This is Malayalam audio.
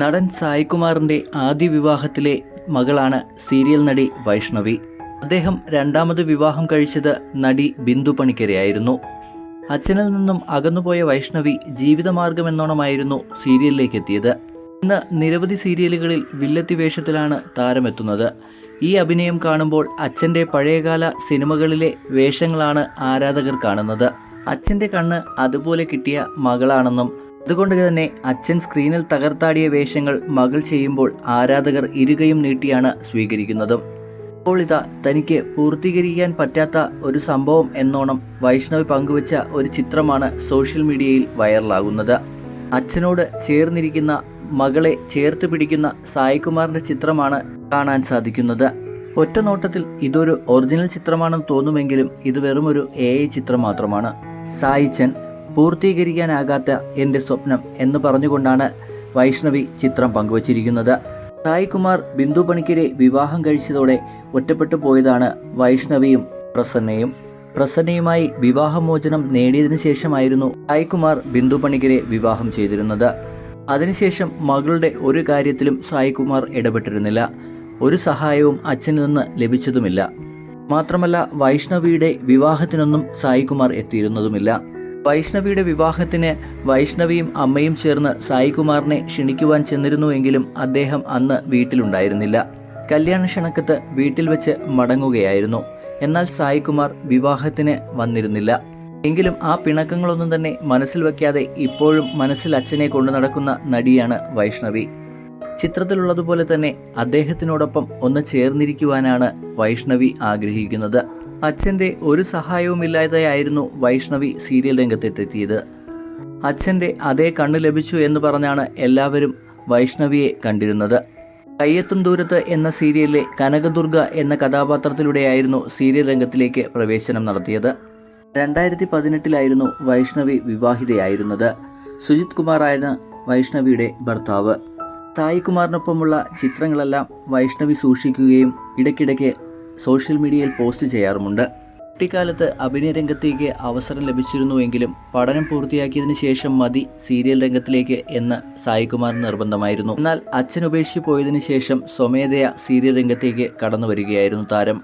നടൻ സായികുമാറിന്റെ ആദ്യ വിവാഹത്തിലെ മകളാണ് സീരിയൽ നടി വൈഷ്ണവി. അദ്ദേഹം രണ്ടാമത് വിവാഹം കഴിച്ചത് നടി ബിന്ദു പണിക്കരെയായിരുന്നു. അച്ഛനിൽ നിന്നും അകന്നുപോയ വൈഷ്ണവി ജീവിതമാർഗമെന്നോണമായിരുന്നു സീരിയലിലേക്ക് എത്തിയത് ഇന്ന് നിരവധി സീരിയലുകളിൽ വില്ലത്തി വേഷത്തിലാണ് താരമെത്തുന്നത്. ഈ അഭിനയം കാണുമ്പോൾ അച്ഛന്റെ പഴയകാല സിനിമകളിലെ വേഷങ്ങളാണ് ആരാധകർ കാണുന്നത്. അച്ഛന്റെ കണ്ണ് അതുപോലെ കിട്ടിയ മകളാണെന്നും അതുകൊണ്ട് തന്നെ അച്ഛൻ സ്ക്രീനിൽ തകർത്താടിയ വേഷങ്ങൾ മകൾ ചെയ്യുമ്പോൾ ആരാധകർ ഇരുകയും നീട്ടിയാണ് സ്വീകരിക്കുന്നതും. അപ്പോൾ ഇതാ തനിക്ക് പൂർത്തീകരിക്കാൻ പറ്റാത്ത ഒരു സംഭവം എന്നോണം വൈഷ്ണവ് പങ്കുവച്ച ഒരു ചിത്രമാണ് സോഷ്യൽ മീഡിയയിൽ വൈറലാകുന്നത്. അച്ഛനോട് ചേർന്നിരിക്കുന്ന മകളെ ചേർത്ത് പിടിക്കുന്ന സായികുമാറിന്റെ ചിത്രമാണ് കാണാൻ സാധിക്കുന്നത്. ഒറ്റ നോട്ടത്തിൽ ഇതൊരു ഒറിജിനൽ ചിത്രമാണെന്ന് തോന്നുമെങ്കിലും ഇത് വെറുമൊരു എ ഐ ചിത്രം മാത്രമാണ്. സായിച്ചൻ പൂർത്തീകരിക്കാനാകാത്ത എന്റെ സ്വപ്നം എന്ന് പറഞ്ഞുകൊണ്ടാണ് വൈഷ്ണവി ചിത്രം പങ്കുവച്ചിരിക്കുന്നത്. സായികുമാർ ബിന്ദു പണിക്കരെ വിവാഹം കഴിച്ചതോടെ ഒറ്റപ്പെട്ടു പോയതാണ് വൈഷ്ണവിയും പ്രസന്നയും. പ്രസന്നയുമായി വിവാഹമോചനം നേടിയതിനു ശേഷമായിരുന്നു സായികുമാർ ബിന്ദു പണിക്കരെ വിവാഹം ചെയ്തിരുന്നത്. അതിനുശേഷം മകളുടെ ഒരു കാര്യത്തിലും സായികുമാർ ഇടപെട്ടിരുന്നില്ല. ഒരു സഹായവും അച്ഛനിൽ നിന്ന് ലഭിച്ചതുമില്ല. മാത്രമല്ല വൈഷ്ണവിയുടെ വിവാഹത്തിനൊന്നും സായികുമാർ എത്തിയിരുന്നതുമില്ല. വൈഷ്ണവിയുടെ വിവാഹത്തിന് വൈഷ്ണവിയും അമ്മയും ചേർന്ന് സായികുമാറിനെ ക്ഷണിക്കുവാൻ ചെന്നിരുന്നുവെങ്കിലും അദ്ദേഹം അന്ന് വീട്ടിലുണ്ടായിരുന്നില്ല. കല്യാണ ക്ഷണക്കത്ത് വീട്ടിൽ വെച്ച് മടങ്ങുകയായിരുന്നു. എന്നാൽ സായികുമാർ വിവാഹത്തിന് വന്നിരുന്നില്ല. എങ്കിലും ആ പിണക്കങ്ങളൊന്നും തന്നെ മനസ്സിൽ വയ്ക്കാതെ ഇപ്പോഴും മനസ്സിൽ അച്ഛനെ കൊണ്ടു നടക്കുന്ന നടിയാണ് വൈഷ്ണവി. ചിത്രത്തിലുള്ളതുപോലെ തന്നെ അദ്ദേഹത്തിനോടൊപ്പം ഒന്ന് ചേർന്നിരിക്കുവാനാണ് വൈഷ്ണവി ആഗ്രഹിക്കുന്നത്. അച്ഛന്റെ ഒരു സഹായവുമില്ലാതെയായിരുന്നു വൈഷ്ണവി സീരിയൽ രംഗത്തെത്തിയത്. അച്ഛന്റെ അതേ കണ്ണ് ലഭിച്ചു എന്ന് പറഞ്ഞാണ് എല്ലാവരും വൈഷ്ണവിയെ കണ്ടിരുന്നത്. കയ്യെത്തും ദൂരത്ത് എന്ന സീരിയലിലെ കനകദുർഗ എന്ന കഥാപാത്രത്തിലൂടെയായിരുന്നു സീരിയൽ രംഗത്തിലേക്ക് പ്രവേശനം നടത്തിയത്. രണ്ടായിരത്തി പതിനെട്ടിലായിരുന്നു വൈഷ്ണവി വിവാഹിതയായിരുന്നത്. സുജിത് കുമാറായിരുന്നു വൈഷ്ണവിയുടെ ഭർത്താവ്. സായികുമാറിനൊപ്പമുള്ള ചിത്രങ്ങളെല്ലാം വൈഷ്ണവി സൂക്ഷിക്കുകയും ഇടയ്ക്കിടയ്ക്ക് സോഷ്യൽ മീഡിയയിൽ പോസ്റ്റ് ചെയ്യാറുമുണ്ട്. കുട്ടിക്കാലത്ത് അഭിനയ രംഗത്തേക്ക് അവസരം ലഭിച്ചിരുന്നുവെങ്കിലും പഠനം പൂർത്തിയാക്കിയതിന് ശേഷം മതി സീരിയൽ രംഗത്തിലേക്ക് എന്ന് സായികുമാർ നിർബന്ധമായിരുന്നു. എന്നാൽ അച്ഛൻ ഉപേക്ഷിച്ചു പോയതിനു ശേഷം സ്വമേധയാ സീരിയൽ രംഗത്തേക്ക് കടന്നു വരികയായിരുന്നു താരം.